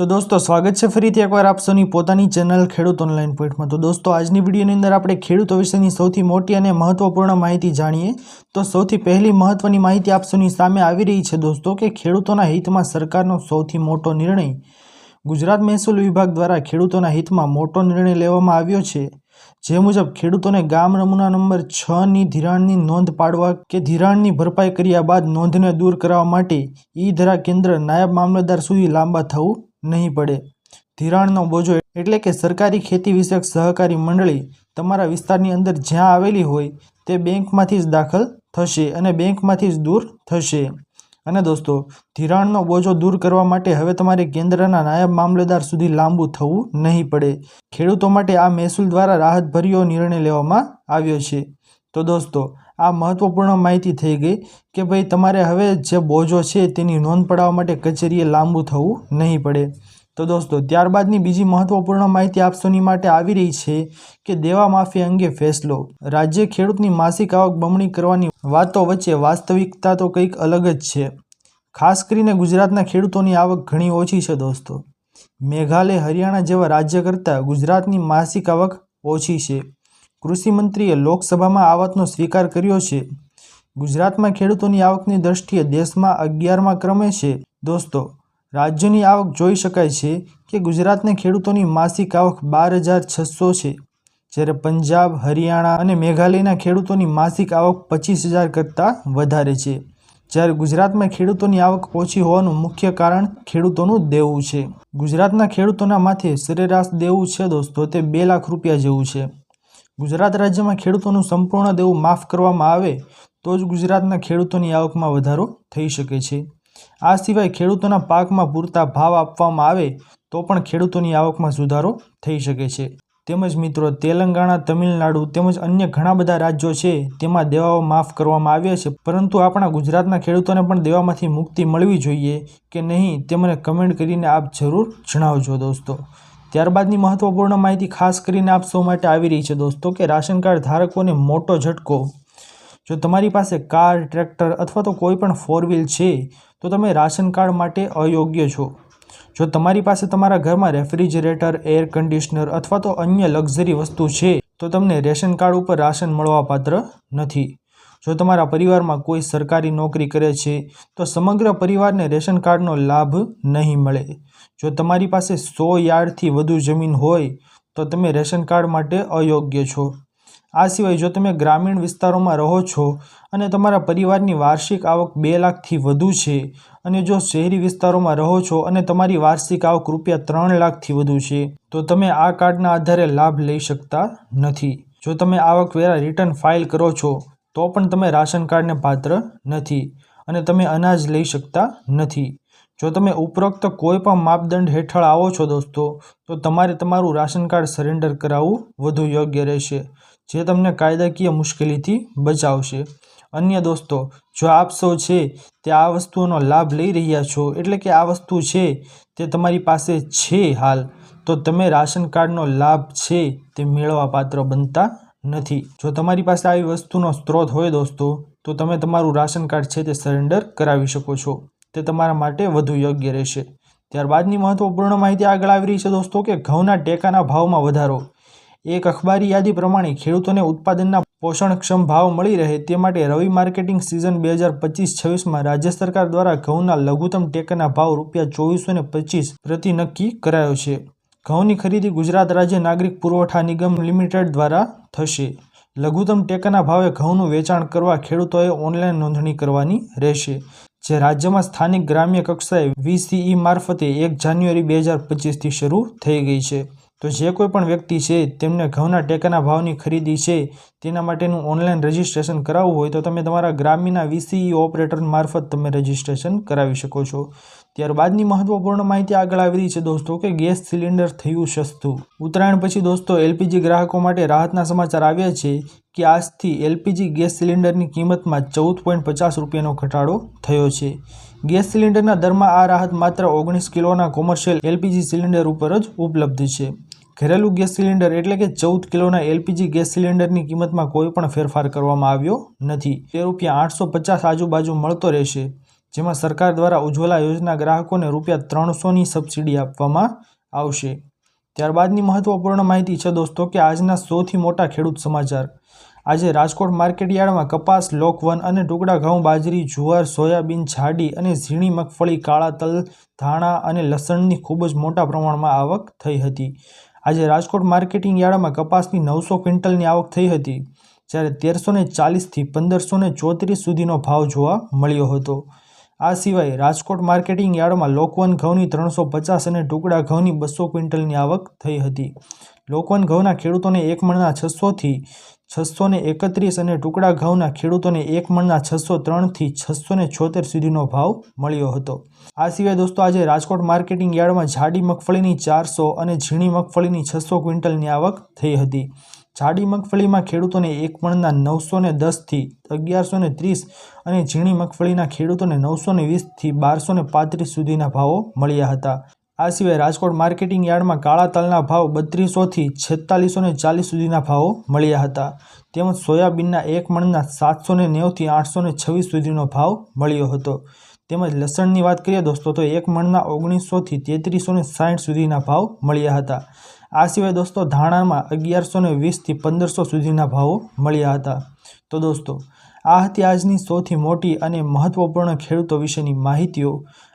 તો દોસ્તો, સ્વાગત છે ફરીથી એકવાર આપ પોતાની ચેનલ ખેડૂત ઓનલાઈન પોઈન્ટમાં. તો દોસ્તો, આજની વિડીયોની અંદર આપણે ખેડૂતો વિશેની સૌથી મોટી અને મહત્વપૂર્ણ માહિતી જાણીએ. તો સૌથી પહેલી મહત્વની માહિતી આપ સામે આવી રહી છે દોસ્તો કે ખેડૂતોના હિતમાં સરકારનો સૌથી મોટો નિર્ણય ગુજરાત મહેસૂલ વિભાગ દ્વારા ખેડૂતોના હિતમાં મોટો નિર્ણય લેવામાં આવ્યો છે. જે મુજબ, ખેડૂતોને ગામ નમૂના નંબર છની ધિરાણની નોંધ પાડવા કે ધિરાણની ભરપાઈ કર્યા બાદ નોંધને દૂર કરવા માટે ઈ ધરા કેન્દ્ર નાયબ મામલતદાર સુધી લાંબા થવું નહીં પડે. ધિરાણનો બોજો એટલે કે સરકારી ખેતી વિષયક સહકારી મંડળી તમારા વિસ્તારની અંદર જ્યાં આવેલી હોય તે બેંકમાંથી જ દાખલ થશે અને બેંકમાંથી જ દૂર થશે. અને દોસ્તો, ધિરાણનો બોજો દૂર કરવા માટે હવે તમારે કેન્દ્રના નાયબ મામલતદાર સુધી લાંબુ થવું નહીં પડે. ખેડૂતો માટે આ મહેસૂલ દ્વારા રાહતભર્યો નિર્ણય લેવામાં આવ્યો છે. તો દોસ્તો, આ મહત્વપૂર્ણ માહિતી થઈ ગઈ કે ભાઈ તમારે હવે જે બોજો છે તેની નોંધ પડાવવા માટે કચેરીએ લાંબુ થવું નહીં પડે. તો દોસ્તો, ત્યારબાદની બીજી મહત્વપૂર્ણ માહિતી આપસોની માટે આવી રહી છે કે દેવા માફી અંગે ફેસલો. રાજ્ય ખેડૂતની માસિક આવક બમણી કરવાની વાતો વચ્ચે વાસ્તવિકતા તો કંઈક અલગ જ છે. ખાસ કરીને ગુજરાતના ખેડૂતોની આવક ઘણી ઓછી છે દોસ્તો. મેઘાલય, હરિયાણા જેવા રાજ્ય કરતાં ગુજરાતની માસિક આવક ઓછી છે. કૃષિ મંત્રીએ લોકસભામાં આ વાતનો સ્વીકાર કર્યો છે. ગુજરાતમાં ખેડૂતોની આવકની દ્રષ્ટિએ દેશમાં અગિયારમા ક્રમે છે. દોસ્તો, રાજ્યની આવક જોઈ શકાય છે કે ગુજરાતને ખેડૂતોની માસિક આવક બાર હજાર છસો છે, જ્યારે પંજાબ, હરિયાણા અને મેઘાલયના ખેડૂતોની માસિક આવક પચીસ હજાર કરતાં વધારે છે, જ્યારે ગુજરાતમાં ખેડૂતોની આવક ઓછી હોવાનું મુખ્ય કારણ ખેડૂતોનું દેવું છે. ગુજરાતના ખેડૂતોના માથે સરેરાશ દેવું છે દોસ્તો, તે બે લાખ રૂપિયા જેવું છે. ગુજરાત રાજ્યમાં ખેડૂતોનું સંપૂર્ણ દેવું માફ કરવામાં આવે, તો જ ગુજરાતના ખેડૂતોની આવકમાં વધારો થઈ શકે છે. આ સિવાય ખેડૂતોના પાકમાં પૂરતા ભાવ આપવામાં આવે, તો પણ ખેડૂતોની આવકમાં સુધારો થઈ શકે છે. તેમજ મિત્રો, તેલંગાણા, તમિલનાડુ તેમજ અન્ય ઘણા બધા રાજ્યો છે, તેમાં દેવાઓ માફ કરવામાં આવ્યા છે. પરંતુ આપણા ગુજરાતના ખેડૂતોને પણ દેવામાંથી મુક્તિ મળવી જોઈએ કે નહીં તે મને કમેન્ટ કરીને આપ જરૂર જણાવજો દોસ્તો. ત્યારબાદની મહત્વપૂર્ણ માહિતી ખાસ કરીને આપ સૌ માટે આવી રહી છે દોસ્તો કે રાશન કાર્ડ ધારકોને મોટો ઝટકો. જો તમારી પાસે કાર, ટ્રેક્ટર અથવા તો કોઈ પણ ફોર વ્હીલ છે, તો તમે રાશન કાર્ડ માટે અયોગ્ય છો. જો તમારી પાસે તમારા ઘરમાં રેફ્રિજરેટર એર કન્ડિશનર અથવા તો અન્ય લક્ઝરી વસ્તુ છે, તો તમને રેશન કાર્ડ ઉપર રાશન મળવાપાત્ર નથી. જો તમારા પરિવારમાં કોઈ સરકારી નોકરી કરે છે, તો સમગ્ર પરિવારને રેશન કાર્ડનો લાભ નહીં મળે. જો તમારી પાસે સો યાર્ડથી વધુ જમીન હોય, તો તમે રેશન કાર્ડ માટે અયોગ્ય છો. આ સિવાય જો તમે ગ્રામીણ વિસ્તારોમાં રહો છો અને તમારા પરિવારની વાર્ષિક આવક બે લાખથી વધુ છે અને જો શહેરી વિસ્તારોમાં રહો છો અને તમારી વાર્ષિક આવક રૂપિયા ત્રણ લાખથી વધુ છે, તો તમે આ કાર્ડના આધારે લાભ લઈ શકતા નથી. જો તમે આવકવેરા રિટર્ન ફાઇલ કરો છો તો પણ તમે રાશન કાર્ડને પાત્ર નથી અને તમે અનાજ લઈ શકતા નથી. જો તમે ઉપરોક્ત કોઈ પણ માપદંડ હેઠળ આવો છો દોસ્તો, તો તમારે તમારું રાશન કાર્ડ સરેન્ડર કરાવવું વધુ યોગ્ય રહેશે, જે તમને કાયદાકીય મુશ્કેલીથી બચાવશે. અન્ય દોસ્તો, જો આપ સૌ છે તે આ વસ્તુઓનો લાભ લઈ રહ્યા છો, એટલે કે આ વસ્તુ છે તે તમારી પાસે છે હાલ, તો તમે રાશન કાર્ડનો લાભ છે તે મેળવવા પાત્ર બનતા નથી. જો તમારી પાસે આવી વસ્તુનો સ્ત્રોત હોય દોસ્તો, તો તમે તમારું રાશન કાર્ડ છે તે સરેન્ડર કરાવી શકો છો. તે તમારા માટે વધુ યોગ્ય રહેશે. ત્યારબાદની મહત્વપૂર્ણ માહિતી આગળ આવી રહી છે દોસ્તો કે ઘઉંના ટેકાના ભાવમાં વધારો. એક અખબારી યાદી પ્રમાણે ખેડૂતોને ઉત્પાદનના પોષણક્ષમ ભાવ મળી રહે તે માટે રવિ માર્કેટિંગ સિઝન બે હજાર પચીસ છવ્વીસમાં રાજ્ય સરકાર દ્વારા ઘઉંના લઘુત્તમ ટેકાના ભાવ રૂપિયા ચોવીસો ને પચીસ પ્રતિ નક્કી કરાયો છે. ઘઉંની ખરીદી ગુજરાત રાજ્ય નાગરિક પુરવઠા નિગમ લિમિટેડ દ્વારા થશે. લઘુત્તમ ટેકાના ભાવે ઘઉંનું વેચાણ કરવા ખેડૂતોએ ઓનલાઈન નોંધણી કરવાની રહેશે, જે રાજ્યમાં સ્થાનિક ગ્રામ્ય કક્ષાએ વીસીઈ મારફતે એક જાન્યુઆરી બે હજાર પચીસથી શરૂ થઈ ગઈ છે. તો જે કોઈ પણ વ્યક્તિ છે, તેમને ઘઉંના ટેકાના ભાવની ખરીદી છે, તેના માટેનું ઓનલાઈન રજિસ્ટ્રેશન કરાવવું હોય તો તમે તમારા ગ્રામ્યના વીસીઈ ઓપરેટર મારફત તમે રજિસ્ટ્રેશન કરાવી શકો છો. ત્યારબાદની મહત્વપૂર્ણ માહિતી આગળ આવી રહી છે દોસ્તો, કે ગેસ સિલિન્ડર થયું સસ્તું. ઉત્તરાયણ પછી દોસ્તો, એલપીજી ગ્રાહકો માટે રાહતના સમાચાર આવ્યા છે કે આજથી એલપીજી ગેસ સિલિન્ડરની કિંમતમાં ચૌદ પોઈન્ટ પચાસ રૂપિયાનો ઘટાડો થયો છે. ગેસ સિલિન્ડરના દરમાં આ રાહત માત્ર ઓગણીસ કિલોના કોમર્શિયલ એલપીજી સિલિન્ડર ઉપર જ ઉપલબ્ધ છે. ઘરેલું ગેસ સિલિન્ડર એટલે કે ચૌદ કિલોના એલપીજી ગેસ સિલિન્ડરની કિંમતમાં કોઈ પણ ફેરફાર કરવામાં આવ્યો નથી. તે રૂપિયા આઠસો પચાસ આજુબાજુ મળતો રહેશે, જેમાં સરકાર દ્વારા ઉજ્જવલા યોજના ગ્રાહકોને રૂપિયા ત્રણસોની સબસિડી આપવામાં આવશે. ત્યારબાદની મહત્વપૂર્ણ માહિતી છે દોસ્તો કે આજના સૌથી મોટા ખેડૂત સમાચાર. આજે રાજકોટ માર્કેટ યાર્ડમાં કપાસ લોકવન અને ટુકડા ઘઉં, બાજરી, જુવાર, સોયાબીન, જાડી અને ઝીણી મગફળી, કાળા તલ, ધાણા અને લસણની ખૂબ જ મોટા પ્રમાણમાં આવક થઈ હતી. આજે રાજકોટ માર્કેટિંગ યાર્ડમાં કપાસની નવસો ક્વિન્ટલની આવક થઈ હતી, જ્યારે તેરસો ને ચાલીસથી પંદરસો ને ચોત્રીસ સુધીનો ભાવ જોવા મળ્યો હતો. આ સિવાય રાજકોટ માર્કેટિંગ યાર્ડમાં લોકવન ઘઉંની ત્રણસો પચાસ અને ટુકડા ઘઉંની બસો ક્વિન્ટલની આવક થઈ હતી. લોકવન ઘઉંના ખેડૂતોને એક મણના છસોથી છસો ને એકત્રીસ અને ટુકડા ઘઉંના ખેડૂતોને એક મણના છસો ત્રણથી છસો ને છોતેર સુધીનો ભાવ મળ્યો હતો. આ સિવાય દોસ્તો, આજે રાજકોટ માર્કેટિંગ યાર્ડમાં જાડી મગફળીની ચારસો અને ઝીણી મગફળીની છસો ક્વિન્ટલની આવક થઈ હતી. જાડી મગફળીમાં ખેડૂતોને એક મણના નવસો ને દસથી અગિયારસો ને ત્રીસ અને ઝીણી મગફળીના ખેડૂતોને નવસો ને વીસથી બારસો ને પાંત્રીસ સુધીના ભાવો મળ્યા હતા. આ સિવાય રાજકોટ માર્કેટિંગ યાર્ડમાં કાળા તલના ભાવ બત્રીસોથી છેતાલીસો ને ચાલીસ સુધીના ભાવો મળ્યા હતા. તેમજ સોયાબીનના એક મણના સાતસો ને નેવથી આઠસો ને છવ્વીસ સુધીનો ભાવ મળ્યો હતો. તેમજ લસણની વાત કરીએ દોસ્તો, તો એક મણના ઓગણીસોથી તેત્રીસો ને સાઠ સુધીના ભાવ મળ્યા હતા. આ સિવાય દોસ્તો, ધાણામાં અગિયારસો ને વીસથી પંદરસો સુધીના ભાવો મળ્યા હતા. તો દોસ્તો, આ હતી આજની સૌથી મોટી અને મહત્ત્વપૂર્ણ ખેડૂતો વિશેની માહિતીઓ.